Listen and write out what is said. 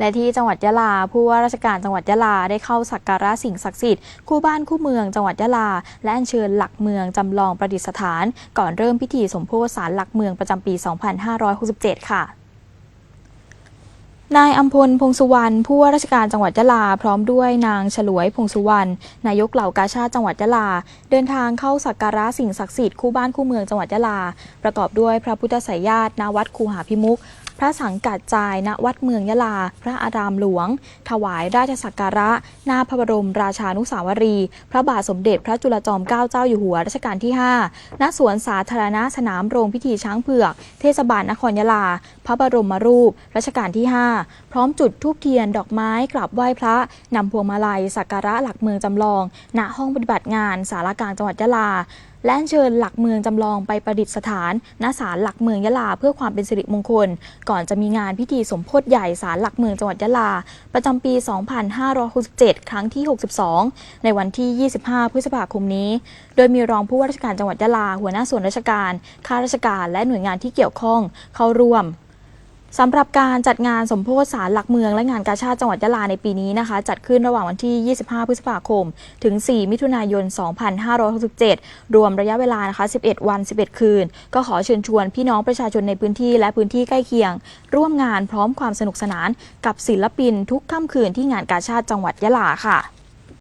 และที่จังหวัดยะลาผู้ว่าราชการจังหวัดยะลาได้เข้าสักการะสิ่งศักดิ์สิทธิ์คู่บ้านคู่เมืองจังหวัดยะลา และอัญเชิญหลักเมืองจำลองประดิษฐาน ก่อนเริ่มพิธีสมโพธิสารหลักเมืองประจำปี 2567 ค่ะนายอัมพลพงสุวรรณผู้ว่าราชการจังหวัดยะลา พร้อมด้วยนางฉลวยพงสุวรรณนายกเหล่ากาชาติจังหวัดยะลา เดินทางเข้าสักการะสิ่งศักดิ์สิทธิ์คู่บ้านคู่เมืองจังหวัดยะลา ประกอบด้วยพระพุทธไสยญาติณวัดคูหาพิมุข พระสังกัดจายณวัดเมืองยะลา พระอารามหลวง ถวายราชสักการะ หน้าพระบรมราชานุสาวรี พระบาทสมเด็จพระจุลจอมเกล้าเจ้าอยู่หัวรัชกาลที่ 5 ณ สวนสาธารณะสนามโรงพิธีช้างเผือก เทศบาลนครยะลา พระบรมรูปรัชกาลที่ 5 พร้อมจุดธูปเทียนดอกไม้กราบไหว้พระนำพวงมาลัยสักการะหลักเมืองจำลอง ณ ห้องปฏิบัติงานสารกลางจังหวัดยะลาและเชิญหลักเมืองจำลองไปประดิษฐานณศาลหลักเมืองยะลา เพื่อความเป็นสิริมงคล ก่อนจะมีงานพิธีสมโพธิใหญ่ศาลหลักเมืองจังหวัดยะลา ประจำปี 2567 ครั้งที่ 62 ในวันที่ 25 พฤษภาคมนี้ โดยมีรองผู้ว่าราชการจังหวัดยะลา หัวหน้าส่วนราชการ ข้าราชการ และหน่วยงานที่เกี่ยวข้องเข้าร่วม สำหรับการจัดงานสมโพธิสารหลักเมืองและงานกาชาติจังหวัดยะลาในปีนี้นะคะ จัดขึ้นระหว่างวันที่ 25 พฤษภาคม ถึง 4 มิถุนายน 2567 รวมระยะเวลานะคะ 11 วัน 11 คืน ก็ขอเชิญชวนพี่น้องประชาชนในพื้นที่และพื้นที่ใกล้เคียง ร่วมงานพร้อมความสนุกสนาน กับศิลปินทุกค่ำคืนที่งานกาชาติจังหวัดยะลาค่ะ